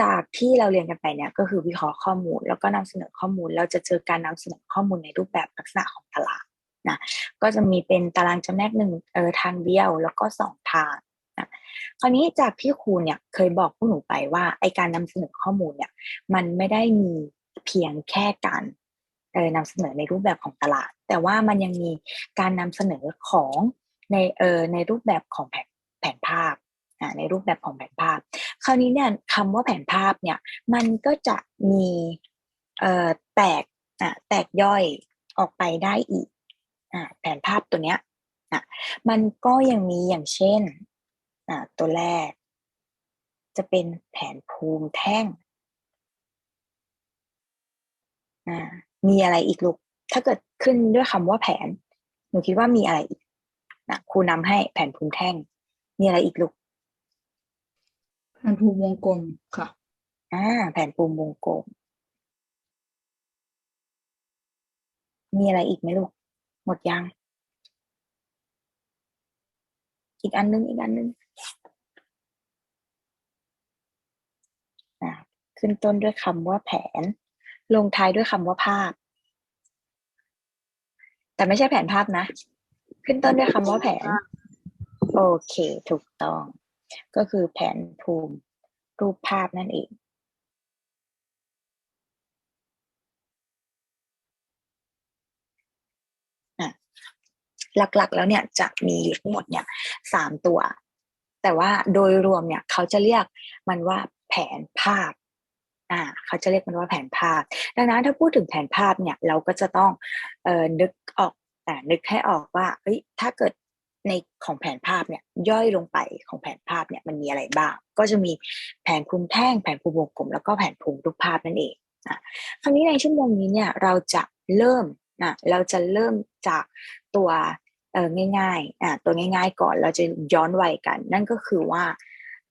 จากที่เราเรียนกันไปเนี่ยก็คือวิเคราะห์ข้อมูล แล้วก็นำเสนอข้อมูล เราจะเจอการนำเสนอข้อมูลในรูปแบบลักษณะของตลาดนะก็จะมีเป็นตารางจำแนกหนึ่งเออทางเดียวแล้วก็สองทางนะคราวนี้จากที่ครูเนี่ยเคยบอกพวกหนูไปว่าไอการนำเสนอข้อมูลเนี่ยมันไม่ได้มีเพียงแค่การเออนำเสนอในรูปแบบของตลาด แต่ว่ามันยังมีการนำเสนอของในเออในรูปแบบของแผนแผนภาพในรูปแบบของแผนภาพ คราวนี้เนี่ยคำว่าแผนภาพเนี่ยมันก็จะมีเอ่อแตกอะแตกย่อยออกไปได้อีกอะแผนภาพตัวเนี้ยอะมันก็ยังมีอย่างเช่นอะตัวแรก จะเป็นแผนภูมิแท่งอ่ามีอะไรอีกลูก ถ้าเกิดขึ้นด้วยคำว่าแผน หนูคิดว่ามีอะไรอีกนะครูนำให้แผนภูมิแท่ง มีอะไรอีกลูก แผนภูมิวงกลมค่ะ อ่า แผนภูมิวงกลม มีอะไรอีกไหมลูก หมดยัง อีกอันนึง อีกอันนึงอ่าขึ้นต้นด้วยคำว่าแผน ลงท้ายด้วยคำว่าภาพ แต่ไม่ใช่แผนภาพนะ ขึ้นต้นด้วยคำว่าแผน โอเค ถูกต้อง ก็คือแผนภูมิรูปภาพนั่นเอง หลักๆแล้วเนี่ยจะมีอยู่ทั้งหมดเนี่ยสามตัว แต่ว่าโดยรวมเนี่ยเขาจะเรียกมันว่าแผนภาพอ่าเขาจะเรียกมันว่าแผนภาพ ดังนั้นถ้าพูดถึงแผนภาพเนี่ยเราก็จะต้องเอ่อนึกออกอ่นึกให้ออกว่าเฮ้ยถ้าเกิด ในของแผนภาพเนี่ยย่อยลงไปของแผนภาพเนี่ยมันมีอะไรบ้าง ก็จะมีแผนภูมิแท่งแผนภูมิวงกลมแล้วก็แผนภูมิรูปภาพนั่นเองนะคราวนี้ในชั่วโมงนี้เนี่ยเราจะเริ่มนะเราจะเริ่มจากตัวเออง่ายๆอ่าตัวง่าย ๆ ก่อนเราจะย้อนวัยกัน นั่นก็คือว่า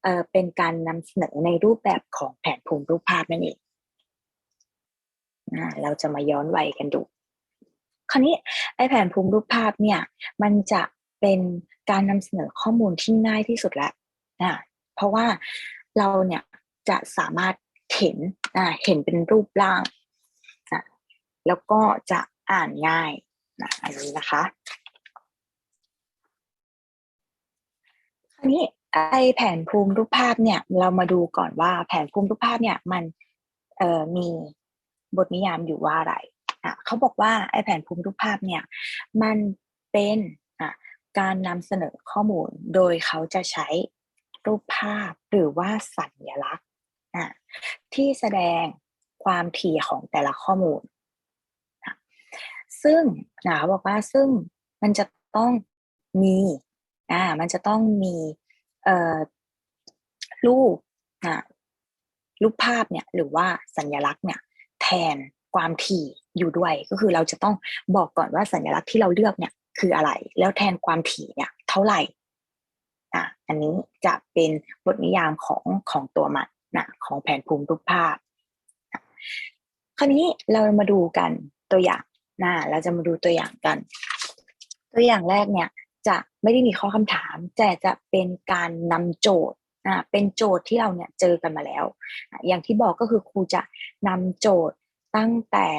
เออเป็นการนำเสนอในรูปแบบของแผนภูมิรูปภาพนั่นเองอ่าเราจะมาย้อนวัยกันดูคราวนี้ไอแผนภูมิรูปภาพเนี่ยมันจะ เป็นการนำเสนอข้อมูลที่ง่ายที่สุดแล้วนะเพราะว่าเราเนี่ยจะสามารถเห็นนะเห็นเป็นรูปร่างนะแล้วก็จะอ่านง่ายนะอันนี้นะคะคราวนี้ไอแผนภูมิรูปภาพเนี่ย เรามาดูก่อนว่าแผนภูมิรูปภาพเนี่ยมันเอ่อมีบทนิยามอยู่ว่าอะไรอะเขาบอกว่าไอแผนภูมิรูปภาพเนี่ย มันเป็น การนำเสนอข้อมูลโดยเขาจะใช้รูปภาพหรือว่าสัญลักษณ์ที่แสดงความถี่ของแต่ละข้อมูล ซึ่งนะเขาบอกว่าซึ่งมันจะต้องมีอ่ามันจะต้องมีเอ่อรูปอะรูปภาพเนี่ยหรือว่าสัญลักษณ์เนี่ยแทนความถี่อยู่ด้วยก็คือเราจะต้องบอกก่อนว่าสัญลักษณ์ที่เราเลือกเนี่ย คืออะไร แล้วแทนความถี่เนี่ยเท่าไหร่อะอันนี้จะเป็นบทนิยามของของตัวมันนะของแผนภูมิรูปภาพคราวนี้เรามาดูกันตัวอย่างนะเราจะมาดูตัวอย่างกัน ตัวอย่างแรกเนี่ยจะไม่ได้มีข้อคำถาม แต่จะเป็นการนำโจทย์นะเป็นโจทย์ที่เราเนี่ยเจอกันมาแล้ว อย่างที่บอกก็คือครูจะนำโจทย์ตั้งแต่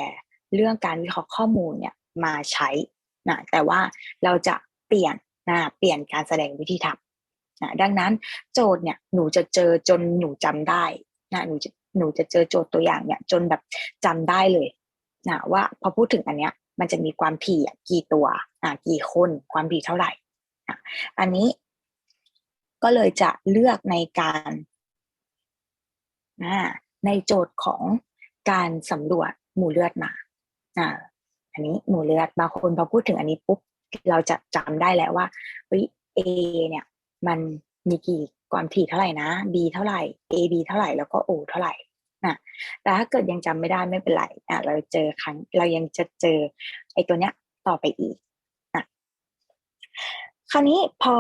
เรื่องการวิเคราะห์ข้อมูลเนี่ยมาใช้ นะแต่ว่าเราจะเปลี่ยนนะเปลี่ยนการแสดงวิธีทำนะดังนั้นโจทย์เนี่ยหนูจะเจอจนหนูจำได้นะหนูจะหนูจะเจอโจทย์ตัวอย่างเนี่ย จนแบบจำได้เลยนะว่าพอพูดถึงอันเนี้ย มันจะมีความถี่กี่ตัวอ่ากี่คนความถี่เท่าไหร่อะอันนี้ก็เลยจะเลือกในการอ่าในโจทย์ของการสำรวจหมู่เลือดมา อันนี้หมู่เลือดบางคนพอพูดถึงอันนี้ปุ๊บเราจะจำได้แล้วว่าเฮ้ย A เนี่ยมันมีกี่ความถี่เท่าไหร่นะ B เท่าไหร่ A B เท่าไหร่แล้วก็ O เท่าไหร่นะแต่ถ้าเกิดยังจำไม่ได้ไม่เป็นไรอะเราเจอครั้งเรายังจะเจอไอ้ตัวเนี้ยต่อไปอีกนะคราวนี้พอ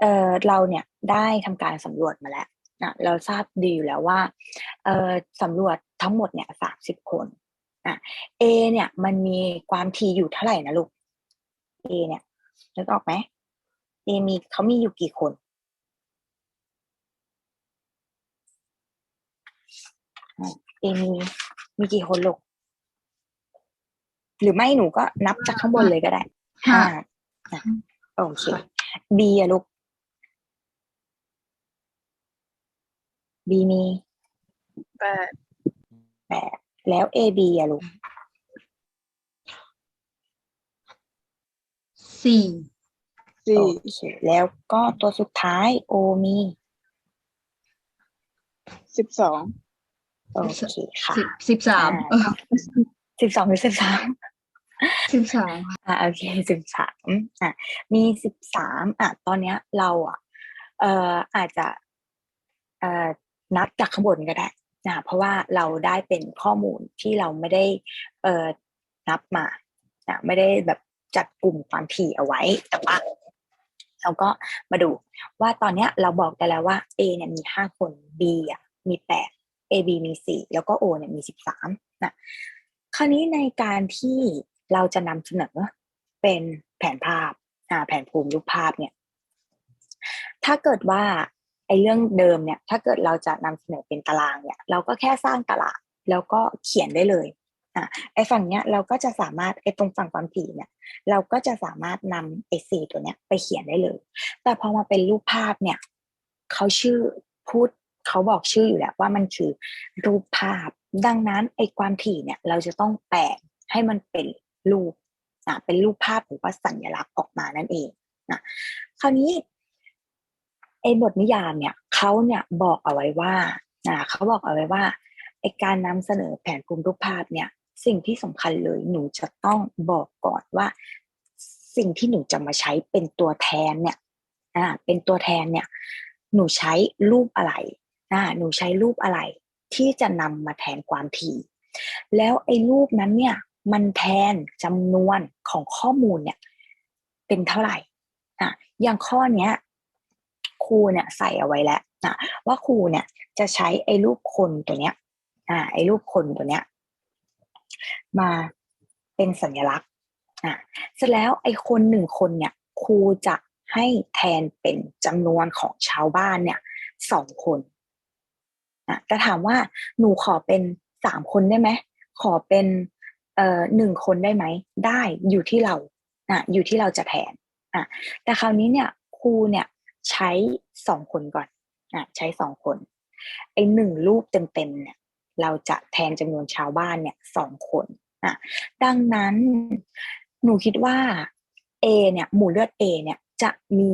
เออเราเนี่ยได้ทำการสำรวจมาแล้วนะเราทราบดีอยู่แล้วว่าเออสำรวจทั้งหมดเนี่ยสามสิบคน อะ A เนี่ย มันมีความถี่อยู่เท่าไหร่นะลูก A เนี่ยนึกออกไหม A มีเขามีอยู่กี่คนเอมีมีกี่คนลูก หรือไม่หนูก็นับจากข้างบนเลยก็ได้ห้าอะโอเคบีอะลูกบีมีแปดแปด แล้วเอบีอะลูกสี่สี่โอเคแล้วก็ตัวสุดท้ายโอมีสิบสองโอเคค่ะสิบสิบสามอ่าสิบสองหรือสิบสามสิบสามค่ะอ่าโอเคสิบสามอะมีสิบสามอะตอนเนี้ยเราอะเอ่ออาจจะเอ่อนับจากข้างบนก็ได้ นะเพราะว่าเราได้เป็นข้อมูลที่เราไม่ได้เอ่อนับมานะไม่ได้แบบจัดกลุ่มความถี่เอาไว้ แต่ว่าเราก็มาดูว่าตอนเนี้ยเราบอกได้แล้วว่า A เนี่ยมีห้าคน B อะมีแปด A B มีสี่แล้วก็ O เนี่ยมีสิบสามนะคราวนี้ในการที่เราจะนำเสนอเป็นแผนภาพอ่าแผนภูมิรูปภาพเนี่ย ถ้าเกิดว่า ไอ้เรื่องเดิมเนี่ย ถ้าเกิดเราจะนำเสนอเป็นตารางเนี่ย เราก็แค่สร้างตารางแล้วก็เขียนได้เลยอะไอ้ฝั่งเนี้ยเราก็จะสามารถไอ้ตรงฝั่งความถี่เนี่ย เราก็จะสามารถนำไอ้สี่ตัวเนี้ยไปเขียนได้เลย แต่พอมาเป็นรูปภาพเนี่ยเขาชื่อพูดเขาบอกชื่ออยู่แล้วว่ามันคือรูปภาพ ดังนั้นไอ้ความถี่เนี่ย เราจะต้องแปลงให้มันเป็นรูปอะเป็นรูปภาพหรือว่าสัญลักษณ์ออกมานั่นเองนะคราวนี้ ไอ้บทนิยามเนี่ยเขาเนี่ยบอกเอาไว้ว่าอ่าเขาบอกเอาไว้ว่าไอ้การนำเสนอแผนภูมิรูปภาพเนี่ย สิ่งที่สำคัญเลยหนูจะต้องบอกก่อนว่า สิ่งที่หนูจะมาใช้เป็นตัวแทนเนี่ยอ่าเป็นตัวแทนเนี่ย หนูใช้รูปอะไรอ่าหนูใช้รูปอะไร ที่จะนำมาแทนความถี่ แล้วไอ้รูปนั้นเนี่ย มันแทนจำนวนของข้อมูลเนี่ย เป็นเท่าไหร่อะอย่างข้อเนี้ย ครูเนี่ยใส่เอาไว้แล้วนะว่าครูเนี่ยจะใช้ไอ้รูปคนตัวเนี้ยอ่าไอ้รูปคนตัวเนี้ย มาเป็นสัญลักษณ์อะเสร็จแล้วไอ้คนหนึ่งคนเนี่ยครูจะให้แทนเป็นจำนวนของชาวบ้านเนี่ยสองคนอะแต่ถามว่าหนูขอเป็นสามคนได้ไหมขอเป็นเอ่อหนึ่งคนได้ไหมได้อยู่ที่เราอะอยู่ที่เราจะแทนอะแต่คราวนี้เนี่ยครูเนี่ย ใช้สองคนก่อนอะใช้สองคนไอ้หนึ่งรูปเต็มๆเนี่ยเราจะแทนจำนวนชาวบ้านเนี่ยสองคนอะดังนั้นหนูคิดว่า A เนี่ยหมู่เลือด A เนี่ยจะมี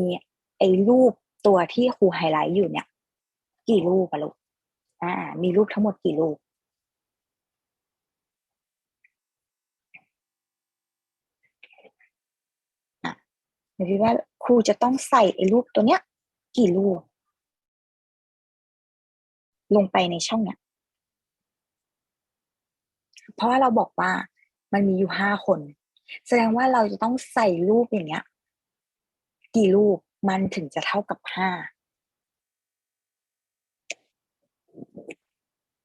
ไอ้รูปตัวที่ครูไฮไลท์อยู่เนี่ย กี่รูปอะลูกอ่า มีรูปทั้งหมดกี่รูป หนูคิดว่าครูจะต้องใส่ไอ้รูปตัวเนี้ย กี่รูป ลงไปในช่องเนี่ยเพราะว่าเราบอกว่ามันมีอยู่ห้าคน แสดงว่าเราจะต้องใส่รูปอย่างเงี้ย กี่รูปมันถึงจะเท่ากับห้า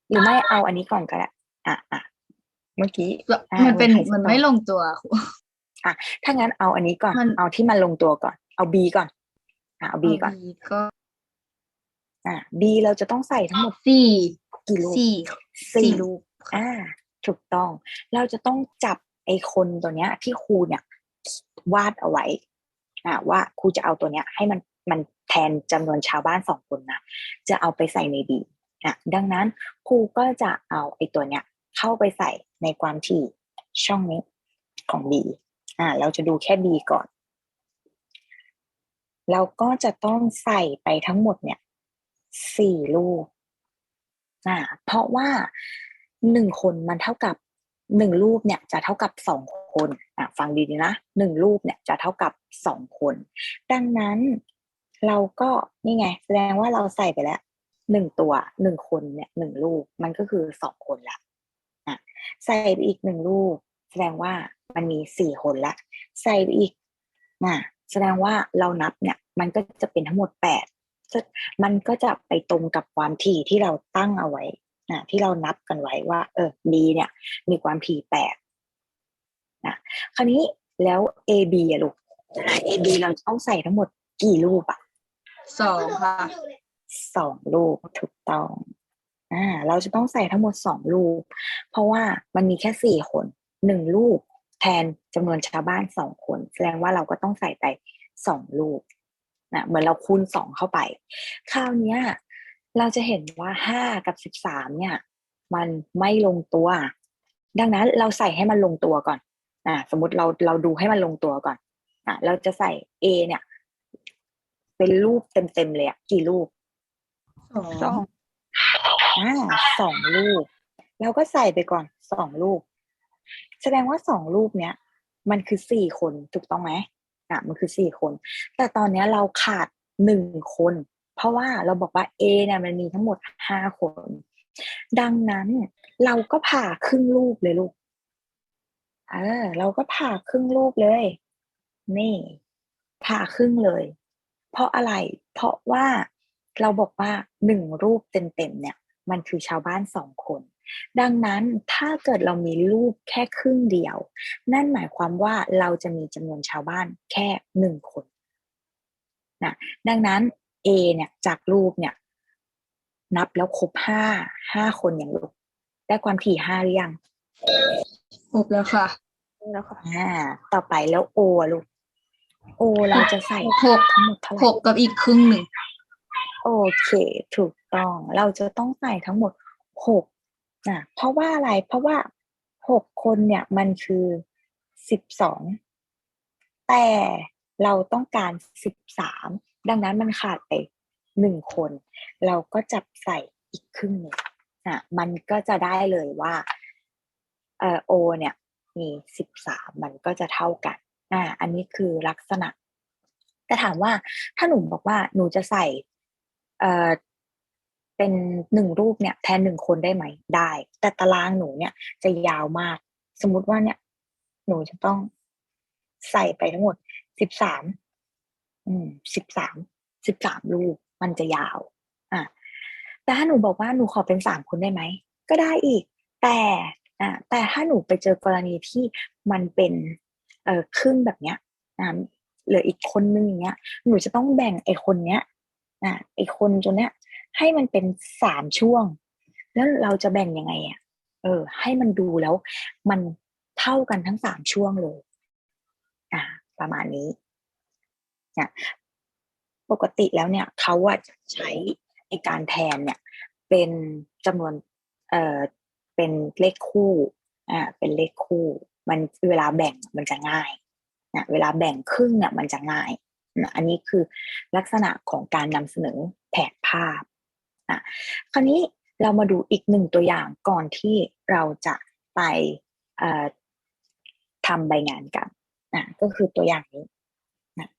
หรือไม่เอาอันนี้ก่อนก็ได้อะอะเมื่อกี้อ่ามันเป็นมันใช้มันสตอไม่ลงตัว ครูถ้างั้นเอาอันนี้ก่อนมันเอาที่มันลงตัวก่อน เอา B ก่อนอะเอา B ก่อนเอา B ก็อะ B เราจะต้องใส่ทั้งหมดสี่กี่รูปสี่สี่รูปอ่าถูกต้อง เราจะต้องจับไอ้คนตัวเนี้ย ที่ครูเนี่ยวาดเอาไว้อ่าว่าครูจะเอาตัวเนี้ย ให้มันมันแทนจำนวนชาวบ้านสองคนนะจะเอาไปใส่ในบีอะดังนั้นครูก็จะเอาไอ้ตัวเนี้ย เข้าไปใส่ในความถี่ช่องนี้ของ B อ่า เราจะดูแค่ B ก่อน เราก็จะต้องใส่ไปทั้งหมดเนี่ยสี่รูปอ่า เพราะว่าหนึ่งคนมันเท่ากับหนึ่งรูปเนี่ยจะเท่ากับสองคนอะฟังดีๆนะหนึ่งรูปเนี่ยจะเท่ากับสองคน ดังนั้นเราก็นี่ไง แสดงว่าเราใส่ไปแล้วหนึ่งตัวหนึ่งคนเนี่ยหนึ่งรูปมันก็คือสองคนละอะใส่ไปอีกหนึ่งรูป แสดงว่ามันมีสี่คนละ ใส่ไปอีกน่ะแสดงว่าเรานับเนี่ย มันก็จะเป็นทั้งหมดแปดมันก็จะไปตรงกับความถี่ที่เราตั้งเอาไว้นะที่เรานับกันไว้ว่า เออ B เนี่ย มีความถี่แปดนะคราวนี้แล้ว A B อะลูกอะ A B เราจะต้องใส่ทั้งหมดกี่รูปอะสองค่ะสองรูปถูกต้องอ่าเราจะต้องใส่ทั้งหมดสองลูกเพราะว่ามันมีแค่สี่คน หนึ่งลูกแทนจำนวนชาวบ้านสองคน แสดงว่าเราก็ต้องใส่ไปสองลูกนะเหมือนเราคูณสองเข้าไป คราวเนี้ยเราจะเห็นว่าห้ากับสิบสามเนี่ย มันไม่ลงตัว ดังนั้นเราใส่ให้มันลงตัวก่อนอ่าสมมติเราเราดูให้มันลงตัวก่อนอะเราจะใส่ A เนี่ย เป็นรูปเต็มๆเลยอะกี่รูปสองสองอ่าสองลูกเราก็ใส่ไปก่อนสองลูก แสดงว่าสองลูกเนี้ยมันคือสี่คนถูกต้องไหมอะมันคือสี่คน แต่ตอนเนี้ยเราขาดหนึ่งคน เพราะว่าเราบอกว่า A เนี่ยมันมีทั้งหมดห้าคน ดังนั้นเราก็ผ่าครึ่งลูกเลยลูกเออเราก็ผ่าครึ่งลูกเลย นี่ ผ่าครึ่งเลย เพราะอะไร เพราะว่าเราบอกว่าหนึ่งรูปเต็มๆเนี่ย มันคือชาวบ้านสองคน ดังนั้นถ้าเกิดเรามีรูปแค่ครึ่งเดียว นั่นหมายความว่าเราจะมีจำนวนชาวบ้านแค่หนึ่งคนนะดังนั้น A เนี่ยจากรูปเนี่ยนับแล้วครบห้าห้าคนอย่างลูกได้ความถี่ห้าหรือยังครบแล้วค่ะแล้วค่ะอ่าต่อไปแล้ว O อะลูก O เราจะใส่หกทั้งหมดเท่าไหร่หกกับอีกครึ่งหนึ่งโอเค ถูกต้องเราจะต้องใส่ทั้งหมดหก นะเพราะว่าอะไรเพราะว่าหกคนเนี่ยมันคือสิบสองแต่เราต้องการสิบสามดังนั้นมันขาดไปหนึ่งคน เราก็จับใส่อีกครึ่งหนึ่งนะมันก็จะได้เลยว่าเออโอเนี่ยมีสิบสามมันก็จะเท่ากันอ่าอันนี้คือลักษณะแต่ถามว่าถ้าหนูบอกว่าหนูจะใส่เอ่อ เป็นหนึ่งรูปเนี่ยแทนหนึ่งคนได้ไหมได้ แต่ตารางหนูเนี่ยจะยาวมาก สมมุติว่าเนี่ย หนูจะต้องใส่ไปทั้งหมดสิบสามอืมสิบสามสิบสามรูปมันจะยาว อะแต่ถ้าหนูบอกว่าหนูขอเป็นสามคนได้ไหมก็ได้อีก แต่อะแต่ถ้าหนูไปเจอกรณีที่มันเป็นเอ่อครึ่งแบบเนี้ยอ่าเหลืออีกคนนึงอย่างเงี้ย หนูจะต้องแบ่งไอ้คนเนี้ยอะไอ้คนตัวเนี้ย ให้มันเป็นสามช่วง แล้วเราจะแบ่งยังไงอะเออ ให้มันดูแล้ว มันเท่ากันทั้งสามช่วงเลย อ่า ประมาณนี้เนี่ยปกติแล้วเนี่ยเขาอะจะใช้ในการแทนเนี่ย เป็นจำนวนเอ่อเป็นเลขคู่อ่าเป็นเลขคู่ มันเวลาแบ่งมันจะง่ายนะเวลาแบ่งครึ่งเนี่ยมันจะง่ายนะอันนี้คือลักษณะของการนำเสนอแผนภาพ่ะคราวนี้เรามาดูอีกหนึ่งตัวอย่างก่อนที่เราจะไปทำใบงานกันนะก็คือตัวอย่างนี้นะ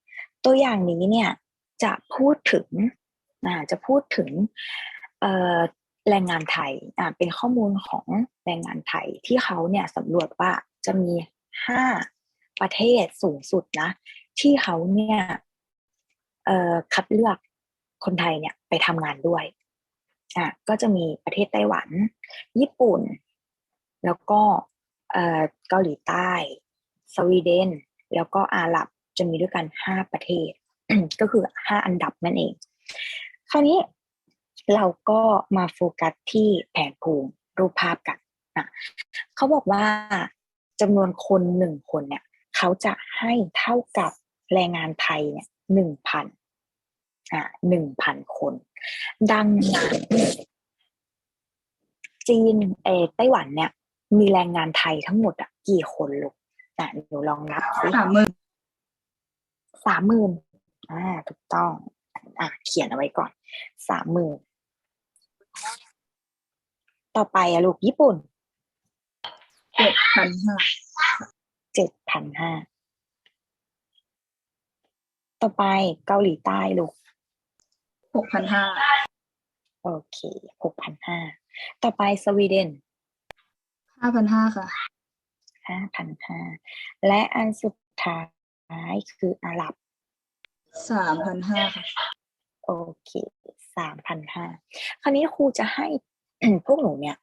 ตัวอย่างนี้เนี่ยจะพูดถึงนะจะพูดถึงแรงงานไทยอะเป็นข้อมูลของแรงงานไทยที่เขาเนี่ยสำรวจว่าจะมีห้าประเทศสูงสุดนะ ที่เขาเนี่ยคัดเลือกคนไทยเนี่ยไปทำงานด้วย อะก็จะมีประเทศไต้หวัน ญี่ปุ่น แล้วก็เอ่อเกาหลีใต้ สวีเดน แล้วก็อาหรับจะมีด้วยกันห้าประเทศ ก็คือห้าอันดับนั่นเอง คราวนี้เราก็มาโฟกัสที่แผนภูมิรูปภาพกันนะเขาบอกว่าจำนวนคนหนึ่งคนเนี่ย เขาจะให้เท่ากับแรงงานไทยเนี่ยหนึ่งพันอ่าหนึ่งพันคน ดังนั้นจีนเออไต้หวันเนี่ย มีแรงงานไทยทั้งหมดอะกี่คนลูกอะหนูลองนับสิสามหมื่นสามหมื่นอ่าถูกต้อง อะเขียนเอาไว้ก่อนสามหมื่นต่อไปอะลูกญี่ปุ่นเจ็ดพันห้าเจ็ดพันห้าต่อไปเกาหลีใต้ลูก หกพันห้าโอเคหกพันห้าต่อไปสวีเดนห้าพันห้าค่ะห้าพันห้าและอันสุดท้ายคืออาหรับสามพันห้าค่ะโอเคสามพันห้าคราวนี้ครูจะให้พวกหนูเนี่ย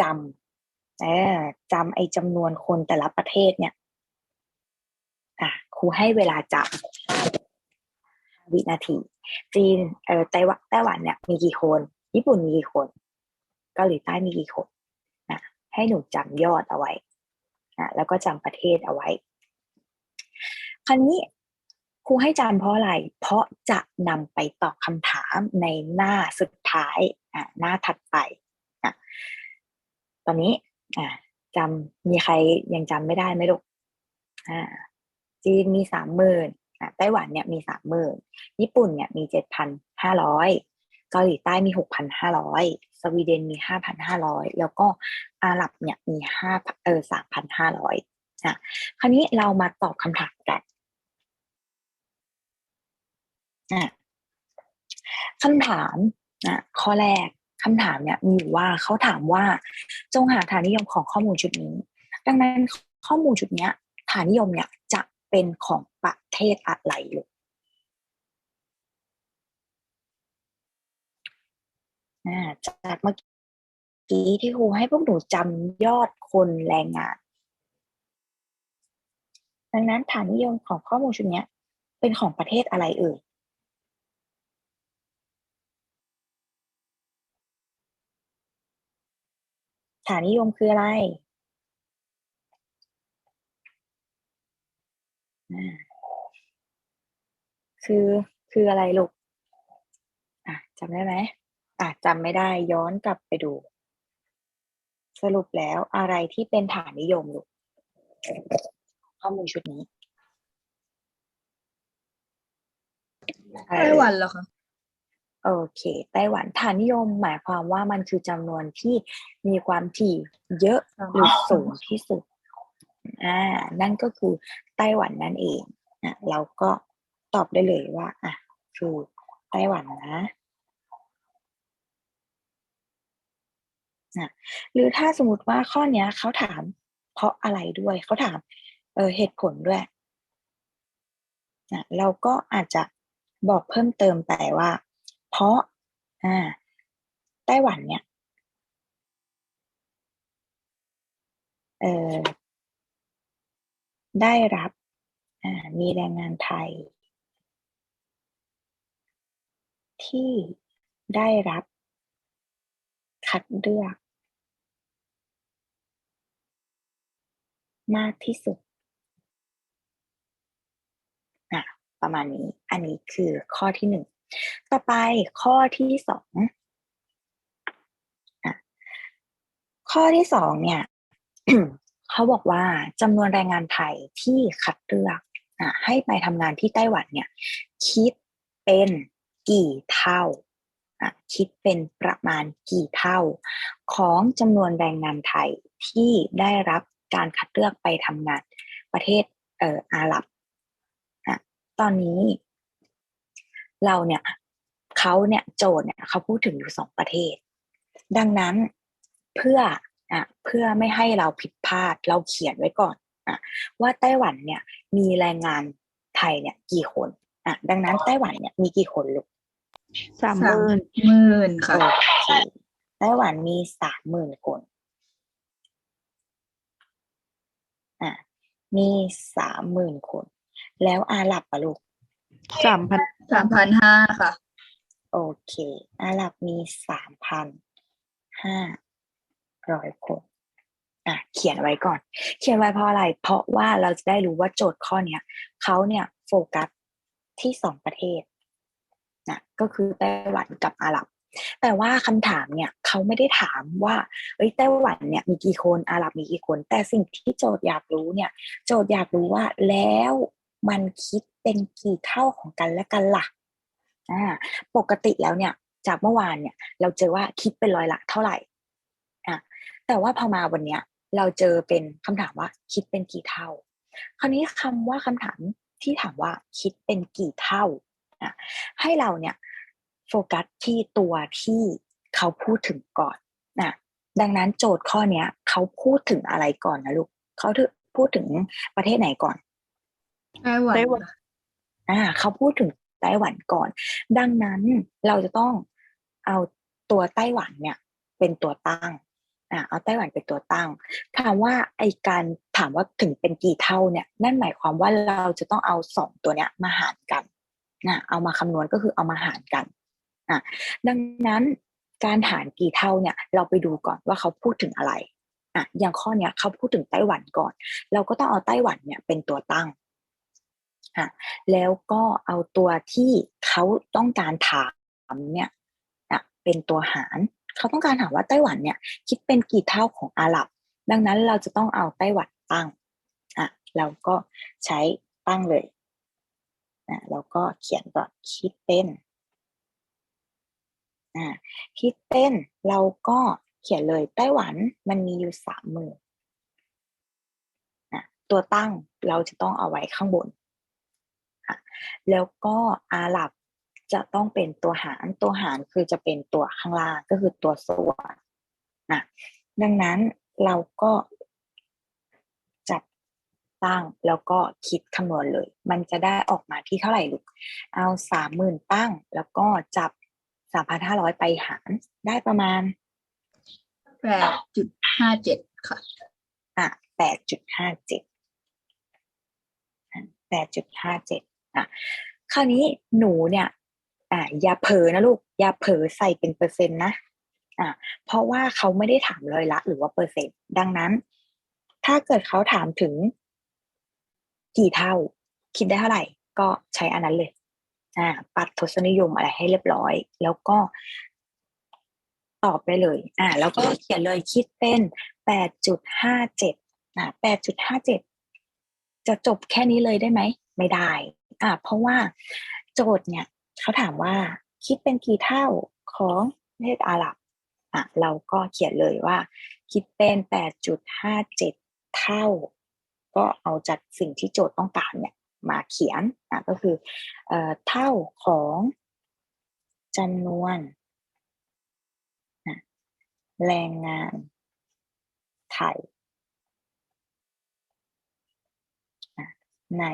จำเออจำไอ้จำนวนคนแต่ละประเทศเนี่ย อะครูให้เวลาจำ วินาที จีนเออไต้หวันไต้หวันเนี่ยมีกี่คน ญี่ปุ่นมีกี่คนเกาหลีใต้มีกี่คนนะให้หนูจำยอดเอาไว้นะแล้วก็จำประเทศเอาไว้ คราวนี้ครูให้จำเพราะอะไร เพราะจะนำไปตอบคำถามในหน้าสุดท้ายอะหน้าถัดไปอะตอนนี้อะจำมีใครยังจำไม่ได้ไหมลูกอ่าจีนมีสามหมื่น ไต้หวันเนี่ยมีสามหมื่นญี่ปุ่นเนี่ยมีเจ็ดพันห้าร้อยเกาหลีใต้มีหกพันห้าร้อยสวีเดนมีห้าพันห้าร้อยแล้วก็อาหรับเนี่ยมีห้าเออสามพันห้าร้อยอะคราวนี้เรามาตอบคำถามกันอะคำถามนะข้อแรกคำถามเนี่ยมีอยู่ว่าเขาถามว่าจงหาฐานนิยมของข้อมูลชุดนี้ ดังนั้นข้อมูลชุดเนี้ยฐานนิยมเนี่ย เป็นของประเทศอะไรลูกจากเมื่อกี้ที่ครูให้พวกหนูจำยอดคนแรงงาน ดังนั้นฐานนิยมของข้อมูลชุดนี้เป็นของประเทศอะไรเอ่ยฐานนิยมคืออะไร อ่า คือคืออะไรลูกอะจำได้ไหมอะจำไม่ได้ย้อนกลับไปดู สรุปแล้วอะไรที่เป็นฐานนิยมลูกข้อมูลชุดนี้อะไรไต้เอ่ยหวันเหรอคะโอเค ไต้หวันฐานนิยมหมายความว่ามันคือจำนวนที่มีความถี่เยอะหรือสูงที่สุดอ่านั่นก็คือ ไต้หวันนั่นเองอะเราก็ตอบได้เลยว่าอะคือไต้หวันนะนะหรือถ้าสมมติว่าข้อเนี้ยเขาถามเพราะอะไรด้วยเขาถามเออเหตุผลด้วยนะเราก็อาจจะบอกเพิ่มเติมไปว่า เพราะอ่าไต้หวันเนี่ยเออ ได้รับมีแรงงานไทย ที่ได้รับ คัดเลือก มากที่สุดประมาณนี้ อันนี้คือข้อที่หนึ่ง ต่อไปข้อที่สอง ข้อที่สองเนี่ย เขาบอกว่าจำนวนแรงงานไทยที่คัดเลือกอให้ไปทำงานที่ไต้หวันเนี่ย คิดเป็นกี่เท่าคิดเป็นประมาณกี่เท่า ของจำนวนแรงงานไทยที่ได้รับการคัดเลือกไปทำงานประเทศเอ่ออาหรับตอนนี้ เราเนี่ยเขาเนี่ยโจทย์เนี่ยเขาพูดถึงอยู่สองประเทศ ดังนั้นเพื่อ อะเพื่อไม่ให้เราผิดพลาดเราเขียนไว้ก่อนอะว่าไต้หวันเนี่ยมีแรงงานไทยเนี่ยกี่คนอะดังนั้นไต้หวันเนี่ยมีกี่คนลูกสามหมื่นหมื่นค่ะโอเคไต้หวันมีสามหมื่นคนอะมีสามหมื่นคน แล้วอาหรับอะลูกสามพันสามพันห้าค่ะ โอเค อาหรับมีสามพันห้า ร้อยคนอะเขียนไว้ก่อน เขียนไว้เพราะอะไร เพราะว่าเราจะได้รู้ว่าโจทย์ข้อเนี้ยเขาเนี่ยโฟกัสที่สองประเทศนะก็คือไต้หวันกับอาหรับ แต่ว่าคำถามเนี่ยเขาไม่ได้ถามว่าเอ้ยไต้หวันเนี่ยมีกี่คนอาหรับมีกี่คน แต่สิ่งที่โจทย์อยากรู้เนี่ย โจทย์อยากรู้ว่าแล้วมันคิดเป็นกี่เท่าของกันและกันล่ะอ่าปกติแล้วเนี่ยจากเมื่อวานเนี่ย เราเจอว่าคิดเป็นร้อยละเท่าไหร่ แต่ว่าพอมาวันเนี้ยเราเจอเป็นคำถามว่าคิดเป็นกี่เท่า คราวนี้คำว่าคำถามที่ถามว่าคิดเป็นกี่เท่าอะให้เราเนี่ยโฟกัสที่ตัวที่เขาพูดถึงก่อนนะดังนั้นโจทย์ข้อเนี้ยเขาพูดถึงอะไรก่อนนะลูกเขาถึงพูดถึงประเทศไหนก่อนไต้หวันไต้หวันค่ะอ่าเขาพูดถึงไต้หวันก่อน ดังนั้นเราจะต้องเอาตัวไต้หวันเนี่ยเป็นตัวตั้ง อ่าเอาไต้หวันเป็นตัวตั้งถามว่าไอการถามว่าถึงเป็นกี่เท่าเนี่ยนั่นหมายความว่าเราจะต้องเอาสองตัวเนี้ยมาหารกันนะเอามาคำนวณก็คือเอามาหารกันอะดังนั้นการหารกี่เท่าเนี่ยเราไปดูก่อนว่าเขาพูดถึงอะไรอะอย่างข้อเนี้ยเขาพูดถึงไต้หวันก่อน เราก็ต้องเอาไต้หวันเนี่ยเป็นตัวตั้งอะแล้วก็เอาตัวที่เขาต้องการถามเนี่ยอะเป็นตัวหาร เขาต้องการถามว่าไต้หวันเนี่ย คิดเป็นกี่เท่าของอาหรับ ดังนั้นเราจะต้องเอาไต้หวันตั้งอะเราก็ใช้ตั้งเลยอะแล้วก็เขียนก่อนคิดเป็นอ่าคิดเป็นเราก็เขียนเลยไต้หวันมันมีอยู่สามหมื่นอะตัวตั้งเราจะต้องเอาไว้ข้างบนอะแล้วก็อาหรับ จะต้องเป็นตัวหารตัวหารคือจะเป็นตัวข้างล่างก็คือตัวส่วนนะดังนั้นเราก็จับตั้งแล้วก็คิดคำนวณเลย มันจะได้ออกมาที่เท่าไหร่ลูกเอาสามหมื่นตั้ง แล้วก็จับสามพันห้าร้อยไปหารได้ประมาณแปดจุดห้าเจ็ดค่ะอะแปดจุดห้าเจ็ดแปดจุดห้าเจ็ดอะคราวนี้หนูเนี่ย อะอย่าเผลอนะลูกอย่าเผลอใส่เป็นเปอร์เซ็นต์นะอะเพราะว่าเขาไม่ได้ถามเลยละหรือว่าเปอร์เซ็นต์ดังนั้น ถ้าเกิดเขาถามถึง กี่เท่า คิดได้เท่าไหร่ ก็ใช้อันนั้นเลยอ่าปัดทศนิยมอะไรให้เรียบร้อย แล้วก็ตอบไปเลย อ่า แล้วก็เขียนเลยคิดเป็นแปดจุดห้าเจ็ดอ่าแปดจุดห้าเจ็ดจะจบแค่นี้เลยได้ไหม ไม่ได้ อ่า เพราะว่าโจทย์เนี่ย เขาถามว่าคิดเป็นกี่เท่าของประเทศอาหรับอะเราก็เขียนเลยว่า คิดเป็นแปดจุดห้าเจ็ดเท่า ก็เอาจากสิ่งที่โจทย์ต้องการเนี่ยมาเขียนอะก็คือเอ่อเท่าของจำนวนแรงงานไทยใน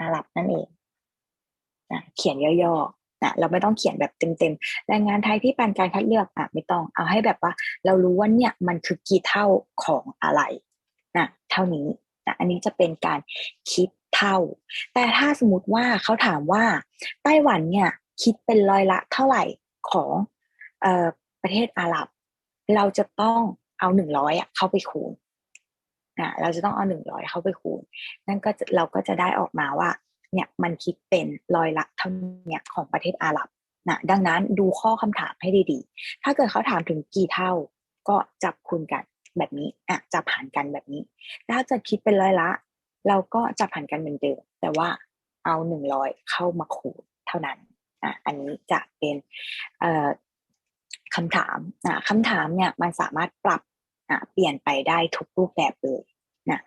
อาหรับนั่นเอง นะเขียนย่อๆนะเราไม่ต้องเขียนแบบเต็มๆแรงงานไทยที่ผ่านการคัดเลือกอะไม่ต้องเอาให้แบบว่า เรารู้ว่าเนี่ยมันคือกี่เท่าของอะไรนะเท่านี้นะอันนี้จะเป็นการคิดเท่า แต่ถ้าสมมติว่าเขาถามว่าไต้หวันเนี่ยคิดเป็นร้อยละเท่าไหร่ของเอ่อประเทศอาหรับ เราจะต้องเอาหนึ่งร้อยอะเข้าไปคูณอะเราจะต้องเอาหนึ่งร้อยเข้าไปคูณ นั่นก็เราก็จะได้ออกมาว่า เนี่ยมันคิดเป็นร้อยละเท่าเนี่ยของประเทศอาหรับนะดังนั้นดูข้อคำถามให้ดีๆ ถ้าเกิดเขาถามถึงกี่เท่า ก็จับคูณกันแบบนี้อะจับหารกันแบบนี้ ถ้าจะคิดเป็นร้อยละ เราก็จับหารกันเหมือนเดิมแต่ว่าเอาหนึ่งร้อยเข้ามาคูณเท่านั้นอะอันนี้จะเป็นเอ่อคำถามอะคำถามเนี่ยมันสามารถปรับอะเปลี่ยนไปได้ทุกรูปแบบเลยนะ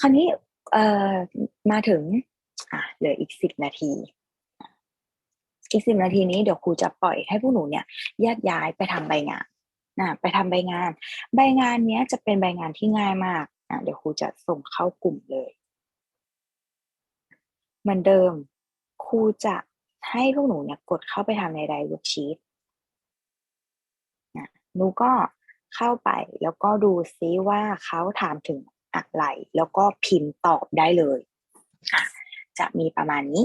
คราวนี้เอ่อมาถึง อะเหลืออีกสิบนาที อีกสิบนาทีนี้เดี๋ยวครูจะปล่อยให้ผู้หนูเนี่ยแยกย้ายไปทำใบงานนะไปทำใบงาน ใบงานเนี้ยจะเป็นใบงานที่ง่ายมากอะเดี๋ยวครูจะส่งเข้ากลุ่มเลย เหมือนเดิมครูจะให้พวกหนูเนี่ยกดเข้าไปทำในไดร์เวิร์กชีตนะหนูก็เข้าไปแล้วก็ดูซิว่าเขาถามถึงอะไร แล้วก็พิมพ์ตอบได้เลย จะมีประมาณนี้